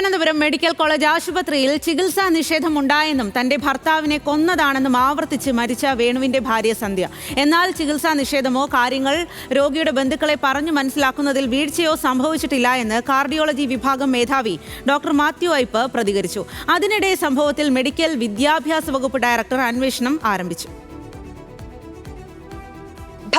Thiruvananthapuram medical college ആശുപത്രിയിൽ ചികിത്സാ നിഷേധമുണ്ടായെന്നും തന്റെ ഭർത്താവിനെ കൊന്നതാണെന്നും ആവർത്തിച്ച് മരിച്ച വേണുവിന്റെ ഭാര്യ സന്ധ്യ. എന്നാൽ ചികിത്സാ നിഷേധമോ കാര്യങ്ങൾ രോഗിയുടെ ബന്ധുക്കളെ പറഞ്ഞു മനസ്സിലാക്കുന്നതിൽ വീഴ്ചയോ സംഭവിച്ചിട്ടില്ല എന്ന് കാർഡിയോളജി വിഭാഗം മേധാവി ഡോക്ടർ മാത്യു ഐപ്പ് പ്രതികരിച്ചു. അതിനിടെ സംഭവത്തിൽ മെഡിക്കൽ വിദ്യാഭ്യാസ വകുപ്പ് ഡയറക്ടർ അന്വേഷണം ആരംഭിച്ചു.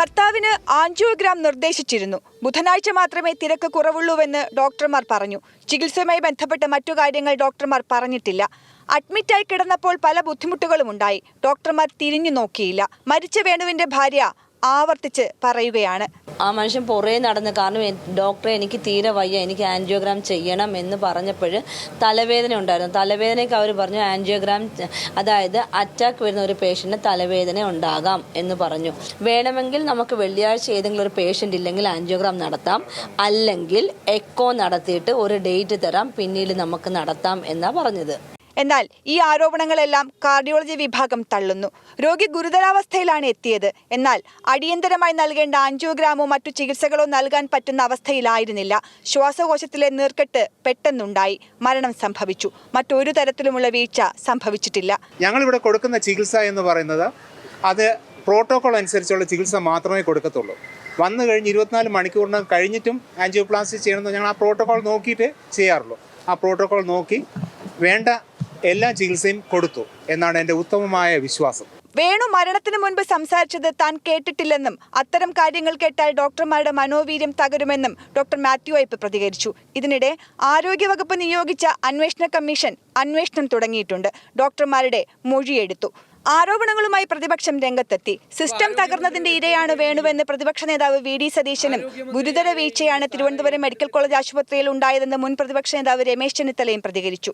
ഭർത്താവിന് ആൻജിയോഗ്രാം നിർദ്ദേശിച്ചിരുന്നു. ബുധനാഴ്ച മാത്രമേ തിരക്ക് കുറവുള്ളൂവെന്ന് ഡോക്ടർമാർ പറഞ്ഞു. ചികിത്സയുമായി ബന്ധപ്പെട്ട മറ്റു കാര്യങ്ങൾ ഡോക്ടർമാർ പറഞ്ഞിട്ടില്ല. അഡ്മിറ്റായി കിടന്നപ്പോൾ പല ബുദ്ധിമുട്ടുകളും ഉണ്ടായി. ഡോക്ടർമാർ തിരിഞ്ഞു നോക്കിയില്ല. മരിച്ച വേണുവിന്റെ ഭാര്യ ആവർത്തിച്ച് പറയുകയാണ്. ആ മനുഷ്യൻ പുറേ നടന്ന് കാരണം ഡോക്ടറെ എനിക്ക് തീരെ വയ്യ എനിക്ക് ആൻജിയോഗ്രാം ചെയ്യണം എന്ന് പറഞ്ഞപ്പോൾ തലവേദന ഉണ്ടായിരുന്നു. തലവേദനയ്ക്ക് അവർ പറഞ്ഞു ആൻജിയോഗ്രാം അതായത് അറ്റാക്ക് വരുന്ന ഒരു പേഷ്യന്റിന് തലവേദന ഉണ്ടാകാം എന്ന് പറഞ്ഞു. വേണമെങ്കിൽ നമുക്ക് വെള്ളിയാഴ്ച ഏതെങ്കിലും ഒരു പേഷ്യന്റ് ഇല്ലെങ്കിൽ ആൻജിയോഗ്രാം നടത്താം. അല്ലെങ്കിൽ എക്കോ നടത്തിയിട്ട് ഒരു ഡേറ്റ് തരാം പിന്നീട് നമുക്ക് നടത്താം എന്നാണ് പറഞ്ഞത്. എന്നാൽ ഈ ആരോപണങ്ങളെല്ലാം കാർഡിയോളജി വിഭാഗം തള്ളുന്നു. രോഗി ഗുരുതരാവസ്ഥയിലാണ് എത്തിയത്. എന്നാൽ അടിയന്തരമായി നൽകേണ്ട ആൻജിയോഗ്രാമോ മറ്റു ചികിത്സകളോ നൽകാൻ പറ്റുന്ന അവസ്ഥയിലായിരുന്നില്ല. ശ്വാസകോശത്തിലെ നീർക്കെട്ട് പെട്ടെന്നുണ്ടായി. മരണം സംഭവിച്ചു. മറ്റൊരു തരത്തിലുമുള്ള വീഴ്ച സംഭവിച്ചിട്ടില്ല. ഞങ്ങളിവിടെ കൊടുക്കുന്ന ചികിത്സ എന്ന് പറയുന്നത് അത് പ്രോട്ടോകോൾ അനുസരിച്ചുള്ള ചികിത്സ മാത്രമേ കൊടുക്കത്തുള്ളൂ. വന്നു കഴിഞ്ഞ് ഇരുപത്തിനാല് മണിക്കൂറിനകം കഴിഞ്ഞിട്ടും ആൻജിയോപ്ലാസ്റ്റി ചെയ്യണമെന്ന് ഞങ്ങൾ ആ പ്രോട്ടോകോൾ നോക്കിയിട്ട് ചെയ്യാറുള്ളൂ. ആ പ്രോട്ടോകോൾ നോക്കി വേണ്ട എല്ലാ ചികിത്സയും കൊടുത്തു എന്നാണ് എന്റെ ഉത്തമമായ വിശ്വാസം. വേണു മരണത്തിന് മുൻപ് സംസാരിച്ചത് താൻ കേട്ടിട്ടില്ലെന്നും അത്തരം കാര്യങ്ങൾ കേട്ടാൽ ഡോക്ടർമാരുടെ മനോവീര്യം തകരുമെന്നും ഡോക്ടർ മാത്യു ഐപ്പ് പ്രതികരിച്ചു. ഇതിനിടെ ആരോഗ്യവകുപ്പ് നിയോഗിച്ച അന്വേഷണ കമ്മീഷൻ അന്വേഷണം തുടങ്ങിയിട്ടുണ്ട്. ഡോക്ടർമാരുടെ മൊഴിയെടുത്തു. ആരോപണങ്ങളുമായി പ്രതിപക്ഷം രംഗത്തെത്തി. സിസ്റ്റം തകർന്നതിന്റെ ഇരയാണ് വേണുവെന്ന് പ്രതിപക്ഷ നേതാവ് വി ഡി സതീശനും ഗുരുതര വീഴ്ചയാണ് തിരുവനന്തപുരം മെഡിക്കൽ കോളേജ് ആശുപത്രിയിൽ ഉണ്ടായതെന്ന് മുൻ പ്രതിപക്ഷ നേതാവ് രമേശ് ചെന്നിത്തലയും പ്രതികരിച്ചു.